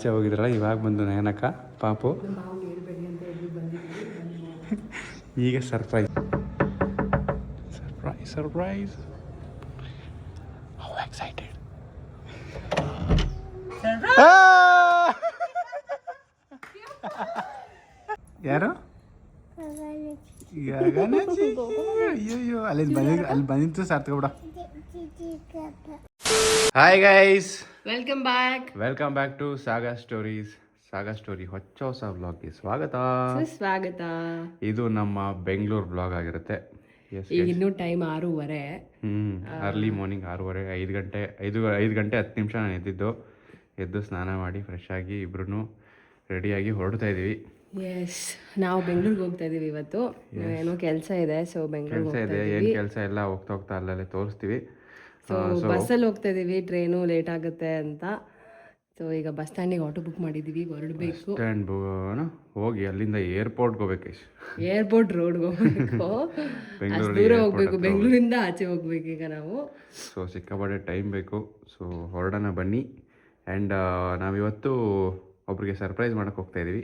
ಆಚೆ ಹೋಗಿದ್ರಲ್ಲ ಇವಾಗ ಬಂದು ನಯನಕ್ಕ ಪಾಪು. ಈಗ surprise surprise surprise how excited ಯಾರು? ಗಗನಜಿ. ಅಯ್ಯಯ್ಯೋ ಅಲ್ಲಿ ಬಂದಿದ್ದು ಅಲ್ಲಿ ಬಂದಿತ್ತು ಸಾರ್ಥಕ ಬಿಡ. Hi guys welcome back welcome back to Saga Stories Saga Story ಹೊಚ್ಚ ಹೊಸ ಬ್ಲಾಗ್ಗೆ ಸ್ವಾಗತ. ಸ್ವಾಗತ ಇದು ನಮ್ಮ ಬೆಂಗಳೂರು ಬ್ಲಾಗ್ ಆಗಿರುತ್ತೆ. ಈಗ ಇನ್ನೂ ಟೈಮ್ ಆರೂವರೆ. ಹ್ಮ್ ಅರ್ಲಿ ಮಾರ್ನಿಂಗ್ ಆರೂವರೆ ಐದು ಗಂಟೆ ಐದು ಐದು ಗಂಟೆ ಹತ್ತು ನಿಮಿಷ ನಾನು ಎದ್ದಿದ್ದು. ಎದ್ದು ಸ್ನಾನ ಮಾಡಿ ಫ್ರೆಶ್ ಆಗಿ ಇಬ್ರು ರೆಡಿಯಾಗಿ ಹೊರಡ್ತಾ ಇದೀವಿ. ಎಸ್ ನಾವು ಬೆಂಗಳೂರಿಗೆ ಹೋಗ್ತಾ ಇದೀವಿ ಇವತ್ತು. ಏನೋ ಕೆಲಸ ಇದೆ ಸೊ ಬೆಂಗಳೂರಿಗೆ ಕೆಲಸ ಇದೆ ಏನು ಕೆಲಸ ಎಲ್ಲ ಹೋಗ್ತಾ ಹೋಗ್ತಾ ಅಲ್ಲಲ್ಲೇ ತೋರಿಸ್ತೀವಿ. ಸೊ ಬಸ್ಸಲ್ಲಿ ಹೋಗ್ತಾ ಇದೀವಿ ಟ್ರೈನು ಲೇಟ್ ಆಗುತ್ತೆ ಅಂತ. ಸೊ ಈಗ ಬಸ್ ಸ್ಟ್ಯಾಂಡಿಗೆ ಆಟೋ ಬುಕ್. ಮಾಡಿದೀವಿ ಹೊರಡಬೇಕು ಸ್ಟ್ಯಾಂಡ್ ಹೋಗಿ ಅಲ್ಲಿಂದ ಏರ್ಪೋರ್ಟ್ಗೆ ಹೋಗ್ಬೇಕು ಏರ್ಪೋರ್ಟ್ ರೋಡ್ಗೆ ಹೋಗ್ಬೇಕು. ಅಷ್ಟು ದೂರ ಹೋಗ್ಬೇಕು ಬೆಂಗಳೂರಿಂದ ಆಚೆ ಹೋಗ್ಬೇಕು ಈಗ ನಾವು. ಸೊ ಸಿಕ್ಕಾಪಟ್ಟೆ ಟೈಮ್ ಬೇಕು. ಸೊ ಹೊರಡೋಣ ಬನ್ನಿ. ಆ್ಯಂಡ್ ನಾವಿವತ್ತು ಒಬ್ರಿಗೆ ಸರ್ಪ್ರೈಸ್ ಮಾಡಕ್ಕೆ ಹೋಗ್ತಾ ಇದೀವಿ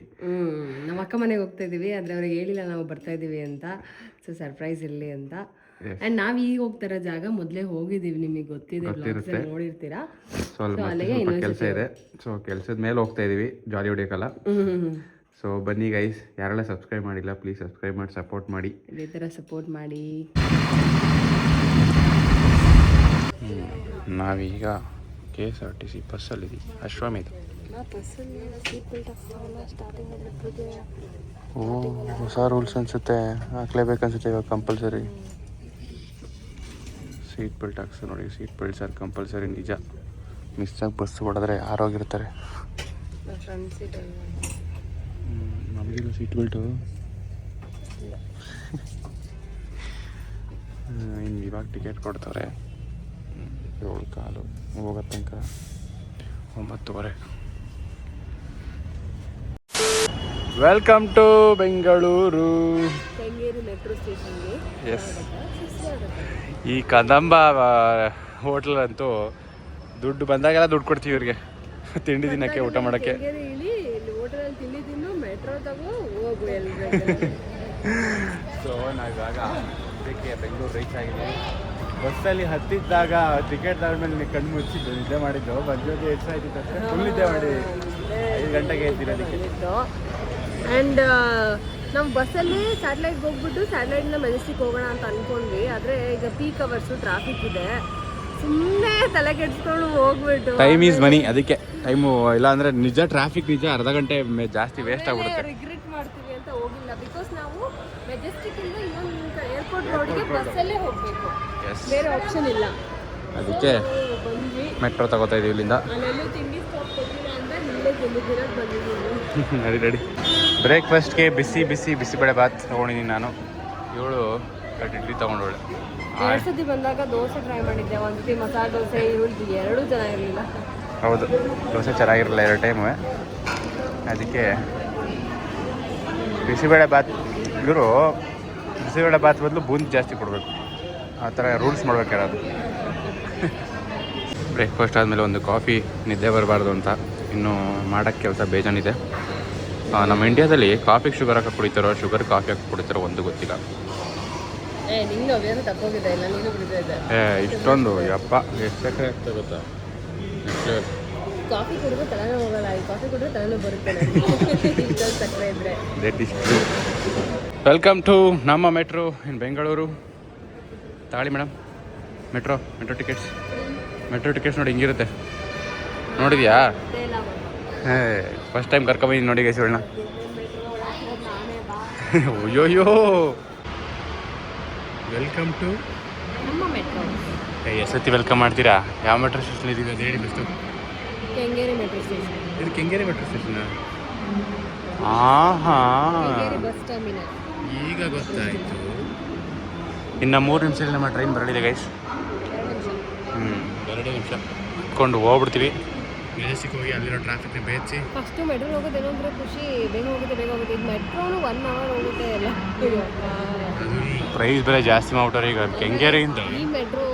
ನಮ್ಮ ಅಕ್ಕ ಮನೆಗೆ ಹೋಗ್ತಾ ಇದೀವಿ ಆದ್ರೆ ಅವ್ರಿಗೆ ಹೇಳಿಲ್ಲ ನಾವು ಬರ್ತಾ ಇದೀವಿ ಅಂತ. ಸೊ ಸರ್ಪ್ರೈಸ್ ಇರಲಿ ಅಂತ. ಅಂಡ್ ನಾವ್ ಈಗ ಹೋಗ್ತಾ ಇರೋ ಜಾಗ ಮೊದಲೇ ಹೋಗಿದೀವಿ ನಿಮಗೆ ಗೊತ್ತಿದೆ vlogs ಅಲ್ಲಿ ನೋಡಿರ್ತೀರಾ? ಸೊ ಅಲ್ಲಿ ಮತ್ತೆ ಸ್ವಲ್ಪ ಕೆಲಸ ಇದೆ. ಸೊ ಕೆಲಸದ ಮೇಲೆ ಹೋಗ್ತಾ ಇದೀವಿ ಜಾಲಿ ಹೊಡಿಯೋಕ್ಕಲ್ಲ ಹ್ಮ್ ಸೊ ಬನ್ನಿ ಗೈಸ್ ಯಾರೆಲ್ಲ ಸಬ್ಸ್ಕ್ರೈಬ್ ಮಾಡಿಲ್ಲ ಪ್ಲೀಸ್ ಸಬ್ಸ್ಕ್ರೈಬ್ ಮಾಡಿ ಸಪೋರ್ಟ್ ಮಾಡಿ. ಇದೇ ತರ ಸಪೋರ್ಟ್ ಮಾಡಿ. ನಾವೀಗ K S R T C ಬಸ್ಸಲ್ಲಿದ್ದೀವಿ Ashwamedha. ಓ ಹೊಸ ರೂಲ್ಸ್ ಅನಿಸುತ್ತೆ ಹಾಕ್ಲೇಬೇಕನ್ಸುತ್ತೆ ಇವಾಗ ಕಂಪಲ್ಸರಿ ಸೀಟ್ ಬೆಲ್ಟ್ ಹಾಕ್ಸು ನೋಡಿ ಸೀಟ್ ಬೆಲ್ಟ್ ಸರ್ ಕಂಪಲ್ಸರಿ ನಿಜ. ಮಿಸ್ ಆಗಿ ಬಸ್ ಹೊಡೆದ್ರೆ ಯಾರೋಗಿರ್ತಾರೆ? ನಮಗಿಲ್ಲ ಸೀಟ್ ಬೆಲ್ಟು ಇನ್ನು ಇವಾಗ ಟಿಕೆಟ್ ಕೊಡ್ತಾರೆ ಏಳು ಕಾಲು ಹೋಗೋ ತನಕ ಒಂಬತ್ತುವರೆ. ವೆಲ್ಕಮ್ ಟು ಬೆಂಗಳೂರು ಎಸ್ ಈ ಕದಂಬ ಹೋಟ್ಲ್ ಅಂತೂ ದುಡ್ಡು ಬಂದಾಗೆಲ್ಲ ದುಡ್ಡು ಕೊಡ್ತೀವಿ ಇವ್ರಿಗೆ. ತಿಂಡಿ ತಿನ್ನಕ್ಕೆ ಊಟ ಮಾಡೋಕ್ಕೆ. ಸೊ ನಾವಿವಾಗ ಇದಕ್ಕೆ ಬೆಂಗಳೂರು ರೀಚ್ ಆಗಿದೆ ಬಸ್ಸಲ್ಲಿ ಹತ್ತಿದ್ದಾಗ ಟಿಕೆಟ್ ತಗೊಂಡ್ಮೇಲೆ ಕಣ್ಣು ಮುಚ್ಚಿದ್ದು ನಿದ್ದೆ ಮಾಡಿದ್ದು. ಬಂದಿದ್ದು ಎಷ್ಟು ಫುಲ್ ನಿದ್ದೆ ಮಾಡಿ ಐದು ಗಂಟೆಗೆ ಎದ್ದಿರೋದಕ್ಕೆ. ಆ್ಯಂಡ್ ನಮ್ಮ ಬಸ್ಸಲ್ಲಿ ಸ್ಯಾಟಲೈಟ್ಗೆ ಹೋಗ್ಬಿಟ್ಟು ಸ್ಯಾಟಲೈಟ್ನ ಮೆಜೆಸ್ಟಿಕ್ ಹೋಗೋಣ ಅಂತ ಅಂದ್ಕೊಂಡ್ವಿ ಆದರೆ ಈಗ ಪೀಕ್ ಅವರ್ಸು ಟ್ರಾಫಿಕ್ ಇದೆ. ಸುಮ್ಮನೆ ತಲೆ ಕೆಡಿಸ್ಕೊಂಡು ಹೋಗ್ಬಿಟ್ಟು ಟೈಮ್ ಈಸ್ ಮನಿ ಅದಕ್ಕೆ ಟೈಮು ಇಲ್ಲ ಅಂದರೆ ನಿಜ ಟ್ರಾಫಿಕ್ ನಿಜ ಅರ್ಧ ಗಂಟೆ ಜಾಸ್ತಿ ವೇಸ್ಟ್ ಆಗ್ಬಿಡುತ್ತೆ. ರಿಗ್ರೆಟ್ ಮಾಡ್ತೀವಿ ಅಂತ ಹೋಗಿಲ್ಲ. ಬಿಕಾಸ್ ನಾವು ಮೆಜೆಸ್ಟಿಕ್ ಇಂದ ಇನ್ನೊಂದು ಏರ್ಪೋರ್ಟ್ ರೋಡ್ಗೆ ಬಸ್ಸಲ್ಲೇ ಹೋಗಬೇಕು. ಬೇರೆ ಆಪ್ಷನ್ ಇಲ್ಲ. ಅದಕ್ಕೆ ಮೆಟ್ರೋ ತಗೋತಾ ಇದೀವಿ ಇಲ್ಲಿಂದ. ತಿಂಡಿ ಸ್ಟಾಪ್ ಕೊಟ್ಟಿಲ್ಲ ಅಂದ್ರೆ ಇಲ್ಲೇ ತಿಂದಿದ್ದೀರ ಬಂದಿದ್ದೀವಿ ರೆಡಿ ರೆಡಿ ಬ್ರೇಕ್ಫಾಸ್ಟ್ಗೆ ಬಿಸಿ ಬಿಸಿ ಬಿಸಿಬೇಳೆ ಬಾತ್ ತೊಗೊಂಡಿದ್ದೀನಿ ನಾನು. ಇವಳು ಇಡ್ಲಿ ತೊಗೊಂಡವಳೆ ಎರಡು ಸತಿ ಬಂದಾಗ ದೋಸೆ ಟ್ರೈ ಮಾಡಿದ್ದೆ. ಒಂದು ಸತಿ ಮಸಾಲೆ ದೋಸೆ ಎರಡೂ ಚೆನ್ನಾಗಿರಲಿಲ್ಲ. ಹೌದು. ದೋಸೆ ಚೆನ್ನಾಗಿರಲಿಲ್ಲ ಎರಡು ಟೈಮು ಅದಕ್ಕೆ ಬಿಸಿಬೇಳೆ ಬಾತ್ ಇವರು ಬಿಸಿಬೇಳೆ ಬಾತ್ ಬದಲು ಬೂಂದಿ ಜಾಸ್ತಿ ಕೊಡಬೇಕು. ಆ ಥರ ರೂಲ್ಸ್ ಮಾಡ್ಬೇಕು ಯಾರಾದ್ರು. ಬ್ರೇಕ್ಫಾಸ್ಟ್ ಆದಮೇಲೆ ಒಂದು ಕಾಫಿ ನಿದ್ದೆ ಬರಬಾರ್ದು ಅಂತ. ಇನ್ನು ಮಾಡೋಕ್ಕೆ ಕೆಲಸ ಬೇಜಾನಿದೆ. ನಮ್ಮ ಇಂಡಿಯಾದಲ್ಲಿ ಕಾಫಿ ಶುಗರ್ ಹಾಕಿ ಕುಡಿತಾರೋ ಶುಗರ್ ಕಾಫಿ ಹಾಕಿ ಕುಡಿತಾರೋ ಒಂದು ಗೊತ್ತಿಲ್ಲ. ಏ ಇಷ್ಟೊಂದು ಯಪ್ಪ ಎಷ್ಟು ಸಕ್ಕರೆ ಗೊತ್ತಾ? ಕಾಫಿ ಕುಡಿದ್ರೆ ತಲೆನೋ ಹೋಗಲ್ಲ ಈ ಕಾಫಿ ಕುಡಿದ್ರೆ ತಲೆನೋ ಬರುತ್ತೆ ನನಗೆ. ಇಷ್ಟೊಂದು ಸಕ್ಕರೆ ಇದ್ರೆ. That is welcome to Namma Metro in Bengaluru ತಾಳಿ madam metro metro tickets metro tickets ನೋಡಿ ಹಿಂಗಿರುತ್ತೆ. ನೋಡಿದ್ಯಾ? ಹೇ ಫಸ್ಟ್ ಟೈಮ್ ಕರ್ಕೊಂಬಂದಿದ್ದು ನೋಡಿ ಗೈಸಿಗಳನ್ನ ಅಯ್ಯೋಯ್ಯೋ. ವೆಲ್ಕಮ್ ಟು ನಮ್ಮ ಮೆಟ್ರೋ ಎಷ್ಟೊತ್ತಿ ವೆಲ್ಕಮ್ ಮಾಡ್ತೀರಾ? ಯಾವ ಮೆಟ್ರೋ ಸ್ಟೇಷನ್ ಇದೀವಿ ಅದು ಹೇಳಿ ಬೆಸ್ಟು ಕೆಂಗೇರಿ ಮೆಟ್ರೋ ಸ್ಟೇಷನ್ ಇದು ಕೆಂಗೇರಿ ಮೆಟ್ರೋ ಸ್ಟೇಷನ್ ಆಹಾ. ಹಾಂ ಬಸ್ ಟರ್ಮಿನಲ್ ಈಗ ಗೊತ್ತಾಯಿತು. ಇನ್ನು ಮೂರು ನಿಮಿಷದಲ್ಲಿ ನಮ್ಮ ಟ್ರೈನ್ ಬರಲಿದೆ ಗೈಸ್ ಹ್ಞೂ ಎರಡು ನಿಮಿಷ. ಇಟ್ಕೊಂಡು ಹೋಗ್ಬಿಡ್ತೀವಿ. ಮೆಜೆಸ್ಟಿಕ್ ಹೋಗಿ ಅಲ್ಲಿರೋ ಟ್ರಾಫಿಕ್ನ ಬೇಯಿಸಿ. ಫಸ್ಟ್ ಮೆಟ್ರೋ ಹೋಗೋದೇನೋ ಅಂದ್ರೆ ಖುಷಿ ಬೇಗ ಹೋಗುತ್ತೆ ಬೇಗ ಹೋಗುತ್ತೆ. ಇದು ಮೆಟ್ರೋನು ಒನ್ ಅವರ್ ಹೋಗುತ್ತೆ ಎಲ್ಲ. ಪ್ರೈಸ್ ಬೆಲೆ ಜಾಸ್ತಿ ಮಾಡ್ಬಿಟ್ಟಾರೆ ಈಗ ಕೆಂಗೇರಿಯಿಂದ ಈ ಮೆಟ್ರೋ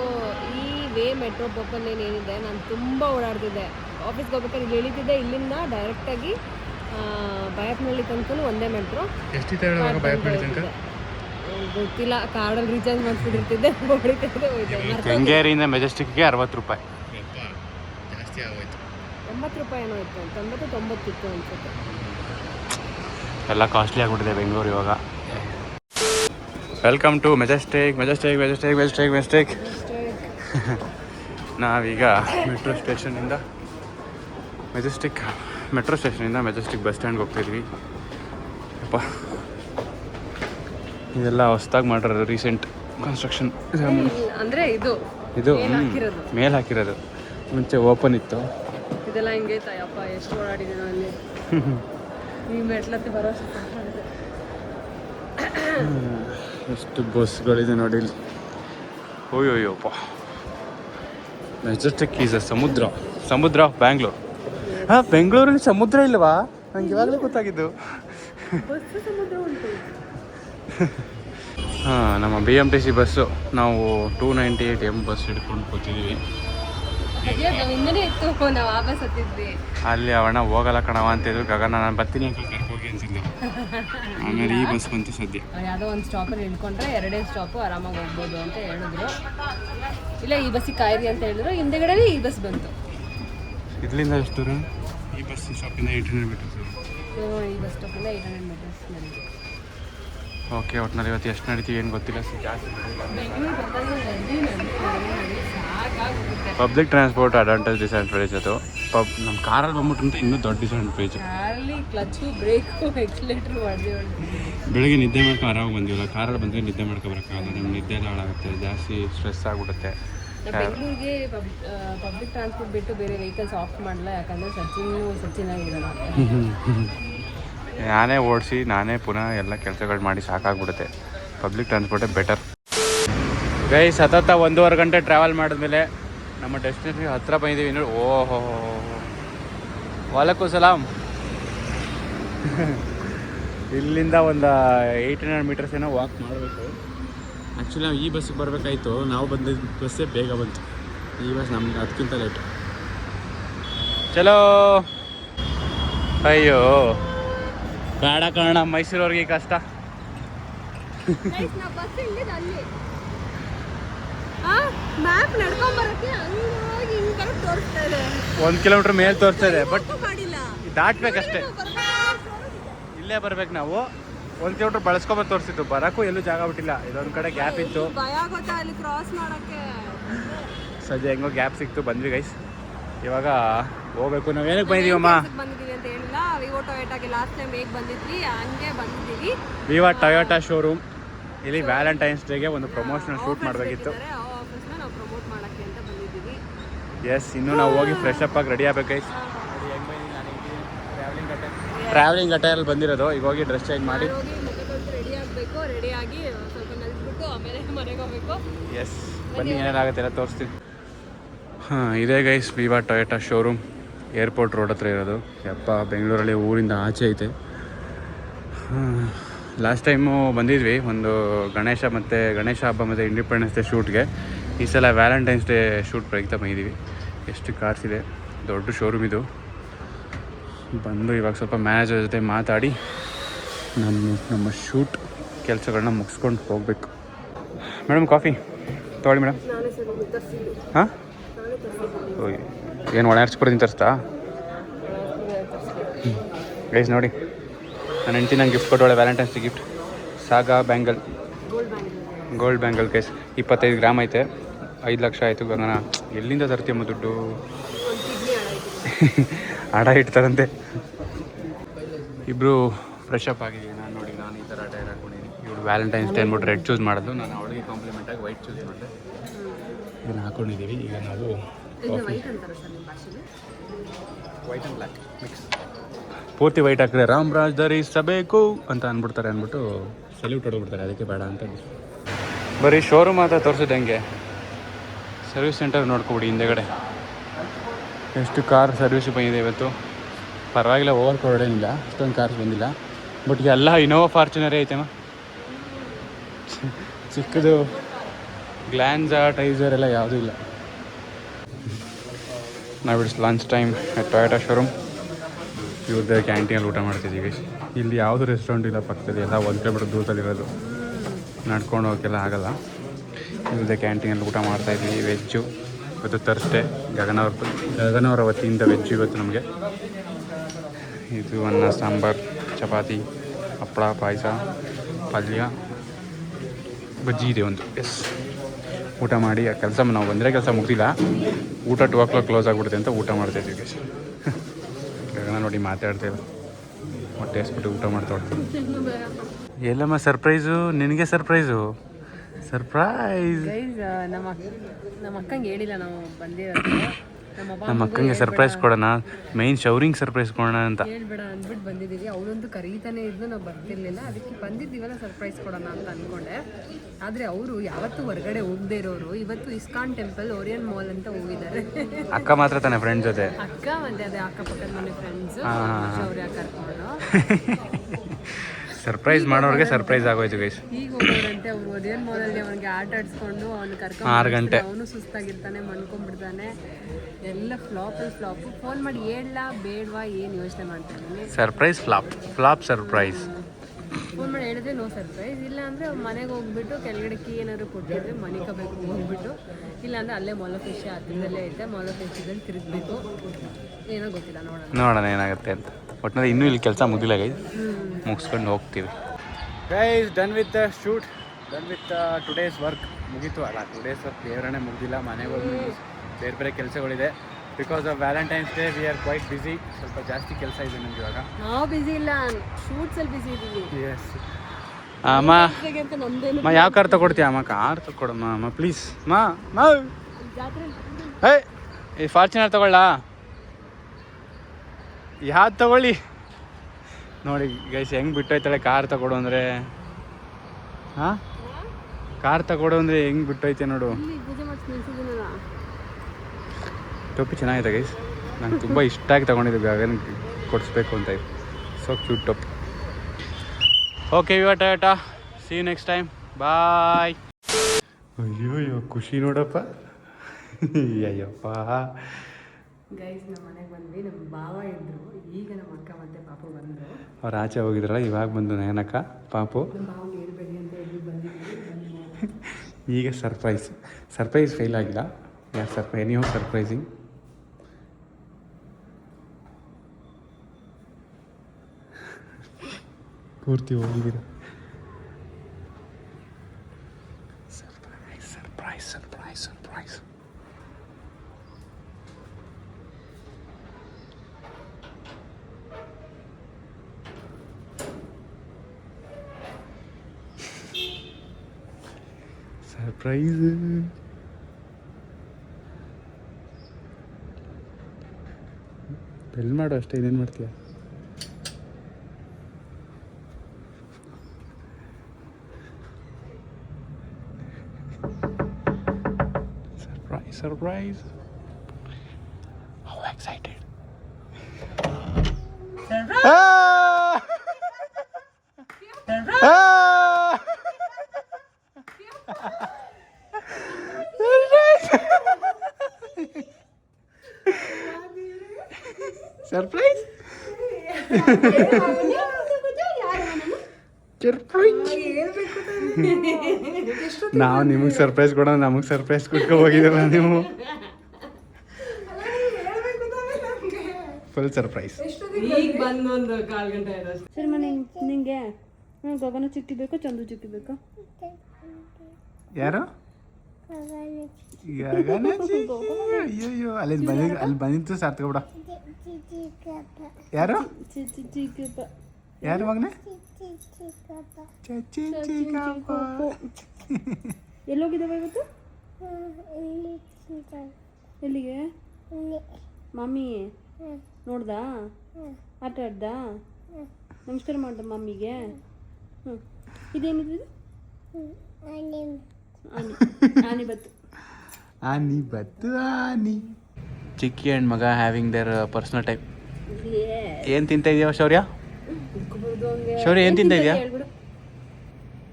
ಈ ವೇ ಮೆಟ್ರೋ ಪಪ್ಪನ್ ಏನಿದೆ ನಾನು ತುಂಬ ಓಡಾಡ್ತಿದ್ದೆ. ಆಫೀಸ್ಗೆ ಹೋಗ್ಬೇಕಾದ್ರೆ ಇಲ್ಲಿ ಇಳಿತಿದ್ದೆ ಇಲ್ಲಿಂದ ಡೈರೆಕ್ಟಾಗಿ ಬಯಪ್ನಳ್ಳಿ ತನಕ ಒಂದೇ ಮೆಟ್ರೋ. ಎಷ್ಟಿತ್ತು ಗೊತ್ತಿಲ್ಲ ಕಾರ್ಡಲ್ಲಿ ರೀಚಾರ್ಜ್ ಮಾಡಿಸ್ಬಿಟ್ಟಿರ್ತಿದ್ದೆ ಹೊಡಿತಿದ್ದೆ ಹೋಯ್ತು. ಕೆಂಗೇರಿಯಿಂದ ಮೆಜೆಸ್ಟಿಕ್ಗೆ ಅರವತ್ತು ರೂಪಾಯಿ. ಎಂಬತ್ತು ರೂಪಾಯಿ ಏನೋ ಇತ್ತು ಅಂತ ಎಂಬತ್ತು ತೊಂಬತ್ತಿತ್ತು ಅನ್ಸುತ್ತೆ. ಎಲ್ಲ ಕಾಸ್ಟ್ಲಿ ಆಗಿಬಿಟ್ಟಿದೆ ಬೆಂಗಳೂರು ಇವಾಗ. Welcome to Majestic Majestic Majestic Majestic Majestic ನಾವೀಗ ಮೆಟ್ರೋ ಸ್ಟೇಷನಿಂದ ಮೆಜೆಸ್ಟಿಕ್ ಮೆಟ್ರೋ ಸ್ಟೇಷನಿಂದ ಮೆಜೆಸ್ಟಿಕ್ ಬಸ್ ಸ್ಟ್ಯಾಂಡ್ಗೆ ಹೋಗ್ತಿದ್ವಿ. ಅಪ್ಪ ಇದೆಲ್ಲ ಹೊಸ್ದಾಗಿ ಮಾಡಿರೋದು ರೀಸೆಂಟ್ ಕನ್ಸ್ಟ್ರಕ್ಷನ್ ಅಂದರೆ ಇದು ಇದು. ಮೇಲೆ ಹಾಕಿರೋದು. ಮುಂಚೆ ಓಪನ್ ಇತ್ತು. ಇದೆಲ್ಲ ಹಿಂಗೆ ಎಷ್ಟು ಓಡಾಡಿದ್ದೀನೋ ಅಲ್ಲಿ? ಈ ಮೆಟ್ಲತ್ತಿ ಬರೋ. ಎಷ್ಟು ಬಸ್ಗಳಿದೆ ನೋಡಿ ಇಲ್ಲಿ. ಓಯ್ಯೋಯ್ಯಪ್ಪ ಮೆಜೆಸ್ಟಿಕ್ ಈಸ್ ಅ ಸಮುದ್ರ. ಸಮುದ್ರ ಬ್ಯಾಂಗ್ಳೂರು ಹಾಂ ಬೆಂಗಳೂರಲ್ಲಿ ಸಮುದ್ರ ಇಲ್ವಾ? ನಂಗೆ ಇವಾಗಲೇ ಗೊತ್ತಾಗಿದ್ದು. ಹಾಂ ನಮ್ಮ B M T C bus. ನಾವು two ninety eight M bus ಹಿಡ್ಕೊಂಡು ಕೂತಿದ್ದೀವಿ. ಇತ್ತು. ನಾವು ಆ ಹತ್ತಿದ್ವಿ ಅಲ್ಲಿ ಅವಣ್ಣ ಹೋಗಲ್ಲ ಕಣವ ಅಂತಿದ್ರು ಗಗನ ನಾನು ಬರ್ತೀನಿ ಅಂತ ಕರ್ಕೋಗಿ ಅಂತಿದ್ದೆ ಆಮೇಲೆ ಈ ಬಸ್ ಬಂತು ಸದ್ಯ. ಯಾವುದೋ ಒಂದು ಸ್ಟಾಪಲ್ಲಿ ಇಳ್ಕೊಂಡ್ರೆ ಎರಡೇ ಸ್ಟಾಪು ಆರಾಮಾಗಿ ಹೋಗ್ಬೋದು ಅಂತ ಹೇಳಿದ್ರು. ಇಲ್ಲ ಈ ಬಸ್ಸಿಗೆ ಕಾಯಿರಿ ಅಂತ ಹೇಳಿದ್ರು. ಹಿಂದೆಗಡೆ ಈ ಬಸ್ ಬಂತು. ಇದರಿಂದ ಎಷ್ಟು ದೂರ? ಈ ಬಸ್ ಸ್ಟಾಪಿಂದ ಏಯ್ಟ್ ಹಂಡ್ರೆಡ್ ಮೀಟರ್ಸ್ ಈ ಬಸ್ ಸ್ಟಾಪಿಂದ ಏಟ್ ಹಂಡ್ರೆಡ್ ಮೀಟರ್ಸ್ ಓಕೆ ಒಟ್ನಲ್ಲಿ ಇವತ್ತು ಎಷ್ಟು ನಡೀತೀವಿ ಏನು ಗೊತ್ತಿಲ್ಲ. ಸರ್ ಜಾಸ್ತಿ ಪಬ್ಲಿಕ್ ಟ್ರಾನ್ಸ್ಪೋರ್ಟ್ ಅಡ್ವಾಂಟೇಜ್ ಡಿಸ್ಅಡ್ವಾಂಟೇಜ್ ಅದು ಪಬ್ ನಮ್ಮ ಕಾರಲ್ಲಿ ಬಂದ್ಬಿಟ್ಟು ಇನ್ನೂ ದೊಡ್ಡ ಡಿಸ್ಅಡ್ವಾಂಟೇಜ್ ಬೆಳಿಗ್ಗೆ ಕ್ಲಚ್ಚು ಬ್ರೇಕು ಎಕ್ಸ್ಲೇಟ್ರು ಹೊಡೆದು ಬೆಳಗ್ಗೆ ನಿದ್ದೆ ಮಾಡ್ಕೊಂಡು ಆರಾಮಾಗಿ ಬಂದಿಲ್ಲ ಕಾರಲ್ಲಿ ಬಂದರೆ ನಿದ್ದೆ ಮಾಡ್ಕೊಬರಕ್ಕಾಗಲ್ಲ. ನಮ್ಮ ನಿದ್ದೆ ಎಲ್ಲ ಹಾಳಾಗುತ್ತೆ ಜಾಸ್ತಿ ಸ್ಟ್ರೆಸ್ ಆಗಿಬಿಡುತ್ತೆ. ಬೆಂಗಳೂರಿಗೆ ಪಬ್ಲಿಕ್ ಟ್ರಾನ್ಸ್ಪೋರ್ಟ್ ಬಿಟ್ಟು ಬೇರೆ ವೆಹಿಕಲ್ಸ್ ಆಫ್ ಮಾಡಲ್ಲ ಯಾಕಂದ್ರೆ ಸಚಿನ್ ಸಚಿನಾಗಿರಲ್ಲ ನಾನೇ ಓಡಿಸಿ ನಾನೇ ಪುನಃ ಎಲ್ಲ ಕೆಲಸಗಳು ಮಾಡಿ ಸಾಕಾಗ್ಬಿಡುತ್ತೆ. ಪಬ್ಲಿಕ್ ಟ್ರಾನ್ಸ್ಪೋರ್ಟೇ ಬೆಟರ್ ಗೈ ಸತತ ಒಂದೂವರೆ ಗಂಟೆ ಟ್ರಾವೆಲ್ ಮಾಡಿದ್ಮೇಲೆ ನಮ್ಮ ಡೆಸ್ಟಿನೇಷನ್ಗೆ ಹತ್ರ ಬಂದಿದ್ದೀವಿ ನೋಡಿ. ಓಹೋ. ವಾಲಕ್ಕೂ ಸಲಾಮ್ ಇಲ್ಲಿಂದ ಒಂದು ಏಯ್ಟ್ ಹಂಡ್ರೆಡ್ ಮೀಟರ್ಸ್ ಏನೋ ವಾಕ್ ಮಾಡಬೇಕು. ಆ್ಯಕ್ಚುಲಿ ನಾವು ಈ ಬಸ್ಸಿಗೆ ಬರಬೇಕಾಯ್ತು. ನಾವು ಬಂದಿದ್ದ ಬಸ್ಸೇ ಬೇಗ ಬಂತು. ಈ ಬಸ್ ನಮ್ಗೆ ಅದಕ್ಕಿಂತ ಲೇಟ್ ಚಲೋ. ಅಯ್ಯೋ. ಬೇಡ ಕಾರಣ ಮೈಸೂರವ್ರಿಗೆ ಕಷ್ಟ. ಮ್ಯಾಪ್ ನಡ್ಕೊಂಡ್ ಬರಕ್ಕೆ ಹಂಗೋಗಿ ಹಿಂಗ್ ಕರೆಕ್ಟ್ ತೋರಿಸ್ತಾ ಇದೆ. ಒಂದು ಕಿಲೋಮೀಟ್ರ್ ಮೇಲೆ ತೋರಿಸ್ತಾ ಇದೆ ಬಟ್ ಮಾಡಿಲ್ಲ. ದಾಟ್ಬೇಕಷ್ಟೇ. ಇಲ್ಲೇ ಬರ್ಬೇಕು ನಾವು. ಒಂದ್ ಕಿಲೋಮೀಟರ್ ಬಳಸ್ಕೊಂಬಂದು ತೋರಿಸಿತ್ತು ಬರೋಕ್ಕೂ ಎಲ್ಲೂ ಜಾಗ ಬಿಟ್ಟಿಲ್ಲ. ಇದೊಂದು ಕಡೆ ಗ್ಯಾಪ್ ಇತ್ತು. ಭಯ ಗೊತ್ತಾ ಅಲ್ಲಿ ಕ್ರಾಸ್ ಮಾಡಕ್ಕೆ. ಸದ್ಯ ಹೆಂಗೋ ಗ್ಯಾಪ್ ಸಿಕ್ತು ಬಂದ್ವಿ ಗೈಸ್ ಇವಾಗ ಹೋಗ್ಬೇಕು. ನಾವು ಏನಕ್ಕೆ ಬಂದಿದೀವಿ ಅಂತ ಹೇಳಿಲ್ಲ. ವಿವೋ ಟೊಯೋಟಾಗೆ ಲಾಸ್ಟ್ ಟೈಮ್ ಹೇಗೆ ಬಂದಿದ್ವಿ ಹಂಗೆ ಬಂದಿದ್ದೀವಿ. ವಿವಾ ಟೊಯೋಟಾ ಶೋರೂಮ್ ಇಲ್ಲಿ ವ್ಯಾಲೆಂಟೈನ್ಸ್ ಡೇಗೆ ಒಂದು ಪ್ರಮೋಷನಲ್ ಶೂಟ್ ಮಾಡಬೇಕಿತ್ತು ಆ ಆಫೀಸ್ನ ನಾವು ಪ್ರಮೋಟ್ ಮಾಡಕ್ಕೆ ಅಂತ ಬಂದಿದ್ದೀವಿ ಎಸ್ ಇನ್ನು ನಾವು ಹೋಗಿ ಫ್ರೆಶ್ ಅಪ್ ಆಗಿ ರೆಡಿ ಆಗ್ಬೇಕು ಗೈಸ್ ಟ್ರಾವೆಲಿಂಗ್ ಅಟೈರಲ್ಲಿ ಬಂದಿರೋದು, ಈಗ ಹೋಗಿ ಡ್ರೆಸ್ ಚೇಂಜ್ ಮಾಡಿ. ಎಸ್ ಬನ್ನಿ ಏನೇನಾಗುತ್ತೆ ಎಲ್ಲ ತೋರಿಸ್ತೀನಿ. ಹಾಂ, ಇದೇ guys Viva Toyota showroom airport road ಹತ್ರ ಇರೋದು. ಯಪ್ಪ, ಬೆಂಗಳೂರಲ್ಲಿ ಊರಿಂದ ಆಚೆ ಐತೆ. ಲಾಸ್ಟ್ ಟೈಮು ಬಂದಿದ್ವಿ, ಒಂದು ಗಣೇಶ ಮತ್ತು ಗಣೇಶ ಹಬ್ಬ ಮತ್ತು ಇಂಡಿಪೆಂಡೆನ್ಸ್ ಡೇ ಶೂಟ್ಗೆ ಈ ಸಲ ವ್ಯಾಲೆಂಟೈನ್ಸ್ ಡೇ ಶೂಟ್ ಪ್ರಯುಕ್ತ ಬಂದಿದ್ದೀವಿ. ಎಷ್ಟು ಕಾರ್ಸ್ ಇದೆ? ದೊಡ್ಡ ಶೋರೂಮ್ ಇದು. ಬಂದು ಇವಾಗ ಸ್ವಲ್ಪ ಮ್ಯಾನೇಜರ್ ಜೊತೆ ಮಾತಾಡಿ ನಮ್ಮ ನಮ್ಮ ಶೂಟ್ ಕೆಲಸಗಳನ್ನ ಮುಗಿಸ್ಕೊಂಡು ಹೋಗಬೇಕು. ಮೇಡಮ್ ಕಾಫಿ ತೊಗೊಳ್ಳಿ ಮೇಡಮ್ ಹಾಂ? ಏನು ಒಣ ಹರ್ಚ್ಕೊಡ್ತೀನಿ ತರಿಸ್ತಾ? ಗೈಸ್ ನೋಡಿ. ನನ್ನ ಹೆಂಡತಿ ನಂಗೆ ಗಿಫ್ಟ್ ಕೊಟ್ಟೋಳೆ Valentine's gift ಸಾಗಾ bangle gold gold bangle guys ಇಪ್ಪತ್ತೈದು ಗ್ರಾಮ್ ಐತೆ. ಐದು ಲಕ್ಷ ಆಯಿತು ಗಗನ. ಎಲ್ಲಿಂದ ತರ್ತೀಯಮ್ಮ ದುಡ್ಡು? ಅಡ ಇಡ್ತಾರಂತೆ. ಇಬ್ಬರು ಫ್ರೆಶ್ ಅಪ್ ಆಗಿದ್ದೀವಿ ನಾನು ನೋಡಿ ನಾನು ಈ ಥರ ಟೈರ್ ಹಾಕೊಂಡಿದ್ದೀನಿ. ಇವಳು ವ್ಯಾಲೆಂಟೈನ್ಸ್ ಡೇ ಅಂದ್ಬಿಟ್ಟು ರೆಡ್ ಚೂಸ್ ಮಾಡೋದು. ನಾನು ಅವಳಿಗೆ ಕಾಂಪ್ಲಿಮೆಂಟಾಗಿ ವೈಟ್ ಚೂಸ್ ಮಾಡಿದೆ ಇದನ್ನು ಹಾಕೊಂಡಿದ್ದೀವಿ. ಈಗ ನಾವು ವೈಟ್ ಆ್ಯಂಡ್ ಬ್ಲ್ಯಾಕ್ ಮಿಕ್ಸ್ ಪೂರ್ತಿ ವೈಟ್ ಹಾಕಿದ್ರೆ ರಾಮ್ ರಾಜ್ ಧರಿಸಬೇಕು ಅಂತ ಅಂದ್ಬಿಡ್ತಾರೆ ಅಂದ್ಬಿಟ್ಟು ಸಲ್ಯೂಟ್ ಹೊಡೆದ್ಬಿಡ್ತಾರೆ ಅದಕ್ಕೆ ಬೇಡ ಅಂತ ಬರೀ ಶೋರೂಮ್ ಅಂತ ತೋರಿಸಿದಂಗೆ ಹೆಂಗೆ. ಸರ್ವಿಸ್ ಸೆಂಟರ್ ನೋಡ್ಕೊಬಿಡಿ ಹಿಂದೆಗಡೆ. ಎಷ್ಟು ಕಾರ್ ಸರ್ವಿಸ್ ಬಂದಿದೆ ಇವತ್ತು. ಪರವಾಗಿಲ್ಲ ಓವರ್ ಕ್ರೌಡ್ ಏನಿಲ್ಲ, ಅಷ್ಟೊಂದು ಕಾರ್ಸ್ ಬಂದಿಲ್ಲ. ಬಟ್ ಎಲ್ಲ ಇನೋವಾ ಫಾರ್ಚುನರೇ ಐತೆಮ್ಮ ಚಿಕ್ಕದು ಗ್ಲ್ಯಾನ್ಸಾ ಟೈಸರ್ ಎಲ್ಲ ಯಾವುದೂ ಇಲ್ಲ. ನಾವು it's lunch time Toyota showroom ಇವ್ರದ್ದು ಕ್ಯಾಂಟೀನಲ್ಲಿ ಊಟ ಮಾಡ್ತಿದ್ದೀವಿ ಇಲ್ಲಿ ಯಾವುದು ರೆಸ್ಟೋರೆಂಟ್ ಇಲ್ಲ ಪಕ್ಕದಲ್ಲಿ, ಎಲ್ಲ ಒಂದು ಕಿಲೋಮೀಟರ್ ದೂರದಲ್ಲಿರೋದು. ನಡ್ಕೊಂಡು ಹೋಗೋಕ್ಕೆಲ್ಲ ಆಗಲ್ಲ. ಇವ್ರದ್ದೇ ಕ್ಯಾಂಟೀನಲ್ಲಿ ಊಟ ಮಾಡ್ತಾಯಿದ್ವಿ ವೆಜ್ಜು ಇವತ್ತು ತರ್ಸ್ಡೇ ಗಗನವ್ರ ಗಗನವರ ವತಿಯಿಂದ ವೆಜ್ಜು ಇವತ್ತು ನಮಗೆ. ಇದು ಅನ್ನ ಸಾಂಬಾರು ಚಪಾತಿ ಹಪ್ಪಳ ಪಾಯಸ ಪಲ್ಯ ಬಜ್ಜಿ ಇದೆ ಒಂದು. ಎಸ್ ಊಟ ಮಾಡಿ ಆ ಕೆಲಸ ನಾವು ಬಂದರೆ ಕೆಲಸ ಮುಗ್ದಿಲ್ಲ. ಊಟ ಟು ಓ ಕ್ಲಾಕ್ ಕ್ಲೋಸ್ ಆಗಿಬಿಡುತ್ತೆ ಅಂತ ಊಟ ಮಾಡ್ತಾಯಿದ್ವಿ ಗೈಸ್ ಗಗನ ನೋಡಿ ಮಾತಾಡ್ತೇವೆ ಮತ್ತೆ ಹೊಟ್ಟೆ ಊಟ ಊಟ ಮಾಡ್ತಾಳೆ ಎಲ್ಲಮ್ಮ ಸರ್ಪ್ರೈಸು ನಿನಗೆ ಸರ್ಪ್ರೈಸು ಸರ್ಪ್ರೈಸ್ ಗೈಸ್ ನಮ್ಮ ನಮ್ಮ ಅಕ್ಕಂಗೆ ಹೇಳಿಲ್ಲ ನಾವು ಬಂದಿರೋದು. ನಮ್ಮ ನಮ್ಮ ಅಕ್ಕಂಗೆ ಸರ್ಪ್ರೈಸ್ ಕೊಡೋಣ. ಮೈನ್ ಶೌರಿಂಗ್ ಸರ್ಪ್ರೈಸ್ ಕೊಡೋಣ ಅಂತ. ಹೇಳ್ಬೇಡ ಅಂದ್ಬಿಟ್ಟು ಬಂದಿದ್ದೀವಿ. ಅವಳಂತೂ ಕರೀತಾನೆ ಇದ್ದು ನಾವು ಬರ್ತಿರ್ಲಿಲ್ಲ. ಅದಕ್ಕೆ ಬಂದಿದ್ದೀವಲ್ಲ ಸರ್ಪ್ರೈಸ್ ಕೊಡೋಣ ಅಂತ ಅಂದ್ಕೊಂಡೆ ಆದರೆ ಅವರು ಯಾವತ್ತೂ ಹೊರಗಡೆ ಹೋಗದೆ ಇರೋರು. ಇವತ್ತು ಇಸ್ಕಾನ್ ಟೆಂಪಲ್ ಓರಿಯನ್ ಮಾಲ್ ಅಂತ ಹೋಗಿದ್ದಾರೆ. ಅಕ್ಕ ಮಾತ್ರ ತಾನೆ ಫ್ರೆಂಡ್ ಜೊತೆ? ಅಕ್ಕ ಮತ್ತೆ ಅದೇ ಅಕ್ಕಪಕ್ಕದ ಮನೆ ಫ್ರೆಂಡ್ಸ್ ಶೌರ್ಯ ಕರ್ಕೊಂಡು. ಸರ್ಪ್ರೈಸ್ ಮಾಡೋರಿಗೆ ಸರ್ಪ್ರೈಸ್ ಆಗೋಯ್ತು ಗೈಸ್ ಈಗ ಹೋಗೋರಂತೆ ಅವ್ರು ಓರಿಯನ್ ಮಾಲಲ್ಲಿ ಅವನಿಗೆ ಆಟ ಆಡಿಸ್ಕೊಂಡು ಅವ್ನು ಕರ್ಕೊಂಡು ಆರು ಗಂಟೆ. ಅವನು ಸುಸ್ತಾಗಿರ್ತಾನೆ ಮನ್ಕೊಂಡ್ಬಿಡ್ತಾನೆ ಎಲ್ಲ ಫ್ಲಾಪ್ ಫ್ಲಾಪ್ ಫೋನ್ ಮಾಡಿ ಹೇಳ ಬೇಡವಾ ಏನು ಯೋಚನೆ ಮಾಡ್ತಾನೆ surprise flop flop surprise phone ಮಾಡಿ ಹೇಳಿದ್ರೆ ನೋ ಸರ್ಪ್ರೈಸ್ ಇಲ್ಲ ಅಂದರೆ ಮನೆಗೆ ಹೋಗ್ಬಿಟ್ಟು ಕೆಳಗಡೆ ಕೀ ಏನಾದ್ರು ಕೊಟ್ಟಿದ್ರೆ ಮನಿಕೋಬೇಕು ಹೋಗ್ಬಿಟ್ಟು ಇಲ್ಲ ಅಂದರೆ ಅಲ್ಲೇ ಮೊಲ ಫಿಶ್ ಹತ್ತಿರದಲ್ಲೇ ಐತೆ ಮೊಲ ಫಿಶ್ದಲ್ಲಿ ತಿರುಗಬೇಕು ಏನೋ ಗೊತ್ತಿಲ್ಲ ನೋಡೋಣ. ನೋಡೋಣ ಏನಾಗುತ್ತೆ ಅಂತ. ಒಟ್ಟಿನಲ್ಲಿ ಇನ್ನೂ ಇಲ್ಲಿ ಕೆಲಸ ಮುಗಿದಿಲ್ಲ ಗೈಸ್ ಮುಗಿಸ್ಕೊಂಡು ಹೋಗ್ತೀವಿ. Guys done with the shoot done with today's work ಮುಗೀತು ಅಲ್ಲ ಟುಡೇಸ್ ವರ್ಕ್ ಬೇರೆನೇ ಮುಗಿದಿಲ್ಲ ಮನೆಗೆ ಬೇರೆ ಬೇರೆ ಕೆಲಸಗಳಿದೆ. Because of Valentine's Day we are quite busy ಸ್ವಲ್ಪ ಜಾಸ್ತಿ ಕೆಲಸ ಇದೆ ನಮ್ಗೆ ಇವಾಗ. ನಾವು ಬಿಸಿ ಇಲ್ಲ ಶೂಟ್ಸಲ್ಲಿ ಬಿಸಿ ಇದ್ದೀವಿ ಎಸ್ ಅಮ್ಮ ಯಾವ ಕಾರ್ ತಗೊಡ್ತೀಯ? ಅಮ್ಮ ಕಾರ್ ತಗೊಡಮ್ಮ ಅಮ್ಮ ಪ್ಲೀಸ್ ಮಾ ಮಾ ಈ ಫಾರ್ಚುನರ್ ತಗೊಳ್ಳ? ಯಾವ್ದು ತಗೊಳ್ಳಿ. ನೋಡಿ ಗೈಸ್ ಹೆಂಗೆ ಬಿಟ್ಟೋಯ್ತಾಳೆ ಕಾರ್ ತಗೊಡು ಅಂದರೆ. ಹಾಂ? ಕಾರ್ ತಗೊಡು ಅಂದರೆ ಹೆಂಗೆ ಬಿಟ್ಟೋಯ್ತೆ ನೋಡು. ಟೊಪ್ಪಿ ಚೆನ್ನಾಗಿದೆ ಗೈಸ್ ನಂಗೆ ತುಂಬ ಇಷ್ಟ ಆಗಿ ತೊಗೊಂಡಿದ್ದೆ ಗಗನ್ ಕೊಡಿಸ್ಬೇಕು ಅಂತ ಇತ್ತು ಸೊ ಕ್ಯೂಟ್ ಟೊಪ್ ಓಕೆ ಇವ Toyota see next time bye ಅಯ್ಯೋ ಅಯ್ಯೋ ಖುಷಿ ನೋಡಪ್ಪ. ಅಯ್ಯಪ್ಪ ಗೈಸ್ ನಮ್ಮ ಮನೆಗೆ ಬಂದ್ವಿ ನಮ್ಮ ಭಾವ ಇದ್ರು. ಈಗ ನಮ್ಮ ಅಕ್ಕ ಮತ್ತೆ ಪಾಪು ಬಂದರು. ಅವ್ರು ಆಚೆ ಹೋಗಿದ್ರಲ್ಲ ಇವಾಗ ಬಂದು ನಯನಕ್ಕ ಪಾಪು. ನಮ್ಮ ಭಾವಗೆ ಹೇಳ್ಬೇಡಿ ಅಂತ ಹೇಳಿ ಬಂದಿದ್ವಿ ಈಗ ಸರ್ಪ್ರೈಸ್ ಸರ್ಪ್ರೈಸ್ ಫೇಲ್ ಆಗಿಲ್ಲ. ಯಾರು ಸರ್ಪ್ರೈ ಎನಿಯೋ ಸರ್ಪ್ರೈಸಿಂಗ್ ಪೂರ್ತಿ ಹೋಗಿದ್ದೀರ surprise surprise surprise surprise surprise bell ಮಾಡು ಅಷ್ಟೇ ಇನ್ನೇನು ಮಾಡ್ತೀಯ? Surprise surprise how excited surprise surprise ನಾವು ನಿಮಗೆ ಸರ್ಪ್ರೈಸ್ ಕೊಡೋಣ ನಮಗೆ ಸರ್ಪ್ರೈಸ್ ಕೊಟ್ಕೊ ಹೋಗಿದ್ದೀರ ನೀವು? ಫುಲ್ ಸರ್ಪ್ರೈಸ್ ಸರಿ ಮನೆ ನಿಂಗೆ ಗಗನ ಚಿಟ್ಟಿ ಬೇಕು ಚಂದು ಚಿಟ್ಟಿ ಬೇಕು? ಯಾರು? ಅಯ್ಯಯ್ಯೋ ಅಲ್ಲಿ ಬಂದಿ ಅಲ್ಲಿ ಬಂದಿತ್ತು ಸಾರ್ಥಕ ಬಿಡ ಯಾರು ಯಾರು ಮಗನೇ ಚಚ್ಚಿ ಚಿಕ್ಕಪ್ಪ. ಎಲ್ಲೋಗಿದ್ದಾವೆ ಇವತ್ತು ಎಲ್ಲಿಗೆ ಮಮ್ಮಿ ನೋಡ್ದಾ ಆಟ ಆಡ್ದ ನಮಸ್ಕಾರ ಮಾಡ್ದ ಮಮ್ಮಿಗೆ ಹ್ಞೂ ಇದೇನಿದು ಆನೆ ಆನಿ ಬತ್ತು ಆನಿ ಬತ್ತು ಆನಿ. ಚಿಕ್ಕಿ ಆ್ಯಂಡ್ ಮಗ ಹ್ಯಾವಿಂಗ್ ದೇರ್ ಪರ್ಸನಲ್ ಟೈಪ್ ಏನು ತಿಂತ ಇದೆಯಾ ಶೌರ್ಯ? ಶೌರ್ಯ ಏನು ತಿಂತ ಇದೆಯಾ?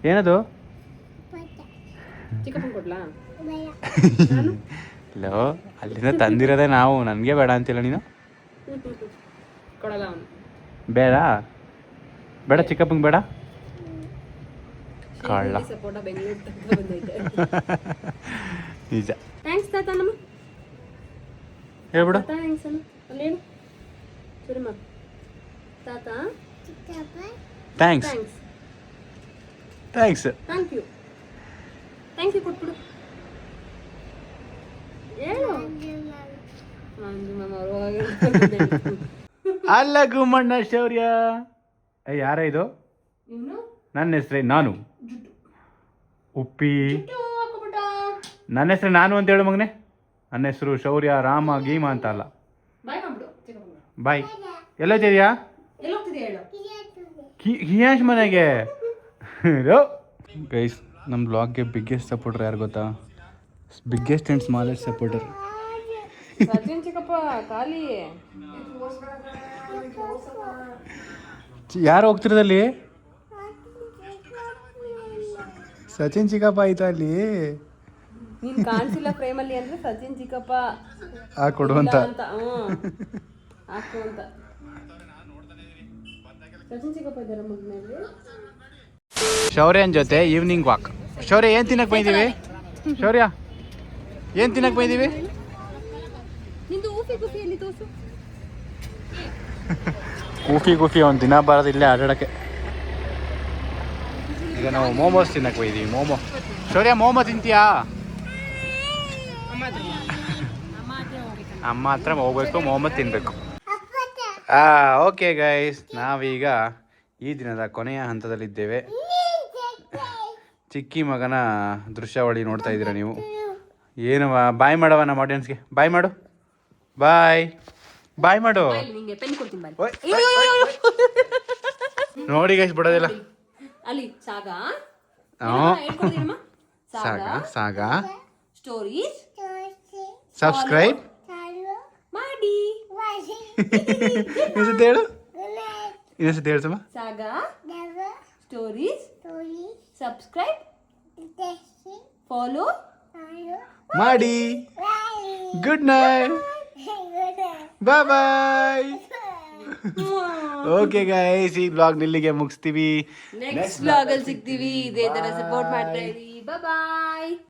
ಏನದು? ಹಲೋ ಅಲ್ಲಿಂದ ತಂದಿರೋದೆ ನಾವು ನನಗೆ ಬೇಡ ಅಂತಿಲ್ಲ ನೀನು. ಬೇಡ? ಬೇಡ ಚಿಕ್ಕಪ್ಪಂಗೆ ಬೇಡ? ಕಳ್ಳ ನಿಜ. ಥ್ಯಾಂಕ್ಸ್ ತಾತ ನಮ್ಮ ಹೇಳ್ಬಿಡು. ಥ್ಯಾಂಕ್ಸ್ ಅಮ್ಮ ಅಲ್ಲೇನು ಹೇಳು ಸರಿ ಮಾ. ತಾತ? Thanks thanks thanks thank you thank you ಕೊಟ್ಬಿಡು. ಹೇಳು. ಅಲ್ಲ ಗುಮ್ಮಣ್ಣ ಶೌರ್ಯ. ಯಾರ ಇದು? ನನ್ನ ಹೆಸ್ರೇ ನಾನು. ಉಪ್ಪಿ. ನನ್ನ ಹೆಸರು ನಾನು ಅಂತ ಹೇಳು ಮಗನೆ. ನನ್ನ ಹೆಸರು ಶೌರ್ಯ ರಾಮ ಗೀಮ ಅಂತ ಅಲ್ಲ. ಬಾಯ್ ಎಲ್ಲ ಇದೆಯಾ ಹಿಯಾಶ್ ಮನೆಗೆ. ಗೈಸ್ ನಮ್ಮ ಬ್ಲಾಗ್ಗೆ ಬಿಗ್ಗೆಸ್ಟ್ ಸಪೋರ್ಟರ್ ಯಾರು ಗೊತ್ತಾ? ಬಿಗ್ಗೆಸ್ಟ್ ಆ್ಯಂಡ್ ಸ್ಮಾಲೆಸ್ಟ್ ಸಪೋರ್ಟರ್ ಯಾರು ಹೋಗ್ತಿರೋದಲ್ಲಿ ಸಚಿನ್ ಚಿಕ್ಕಪ್ಪ ಆಯ್ತಾ ಅಲ್ಲಿ? ನೀನ್ ಕಾಣಿಸಿಲ್ಲ ಫ್ರೇಮಲ್ಲಿ ಅಂದ್ರೆ ಸಚಿನ್ ಚಿಕ್ಕಪ್ಪ ಆ ಕೊಡುವಂತ. ಅಂತ ಹಾಕು ಅಂತ. ಸಚಿನ್ ಚಿಕ್ಕಪ್ಪ ಇದ್ದಾರ ಮಗನಲ್ಲಿ ಶೌರ್ಯನ ಜೊತೆ ಈವ್ನಿಂಗ್ ವಾಕ್ ಶೌರ್ಯ ಏನು ತಿನ್ನಕ್ ಬಂದಿದ್ದೀವಿ ಶೌರ್ಯ ಏನು ತಿನ್ನಕ್ ಬಂದಿದ್ದೀವಿ ನಿಂದು ಊಫಿ ಗುಫಿ ಗೂಫಿ ಗೂಫಿ ಅವ್ನು ದಿನ ಬರೋದು ಇಲ್ಲೇ ಆಟಾಡಕ್ಕೆ. ಈಗ ನಾವು ಮೋಮೋಸ್ ತಿನ್ನಕ್ ಹೋಗಿದ್ದೀವಿ ಮೋಮೋ. ಶೌರ್ಯ ಮೋಮೋ ತಿಂತೀಯಾ? ಅಮ್ಮ ಹತ್ರ ಹೋಗ್ಬೇಕು ಮೊಹಮ್ಮದ್ ತಿನ್ಬೇಕು. ಆ ಓಕೆ ಗೈಸ್ ನಾವೀಗ ಈ ದಿನದ ಕೊನೆಯ ಹಂತದಲ್ಲಿದ್ದೇವೆ. ಚಿಕ್ಕಿ ಮಗನ ದೃಶ್ಯಾವಳಿ ನೋಡ್ತಾ ಇದ್ದೀರಾ ನೀವು? ಏನು ಬಾಯ್ ಮಾಡವ ನಮ್ಮ ಆಡಿಯನ್ಸ್ಗೆ ಬಾಯ್ ಮಾಡು. ಬಾಯ್. ಬಾಯ್ ಮಾಡು. ನೋಡಿ ಗೈಸ್ ಬಿಡೋದಿಲ್ಲ. ಸಾಗ. ಸಾಗ ಸ್ಟೋರೀಸ್ ಸಬ್ಸ್ಕ್ರೈಬ್ ಮಾಡಿ ಇನ್ನೊಂದ್ಸತಿ ಹೇಳು ಇನ್ನೊಂದ್ಸತಿ ಹೇಳ್ಸಮ್ಮ ಸಾಗ ಸ್ಟೋರೀಸ್ ಸಬ್ಸ್ಕ್ರೈಬ್ ಫಾಲೋ ಮಾಡಿ good night bye bye okay guys ಈ ಬ್ಲಾಗ್ ಇಲ್ಲಿಗೆ ಮುಗಿಸ್ತೀವಿ ನೆಕ್ಸ್ಟ್ ಬ್ಲಾಗ್ ಅಲ್ಲಿ ಸಿಗ್ತೀವಿ ಇದೇ ತರ ಸಪೋರ್ಟ್ ಮಾಡ್ತಾ ಇರಿ ಬಾಯ್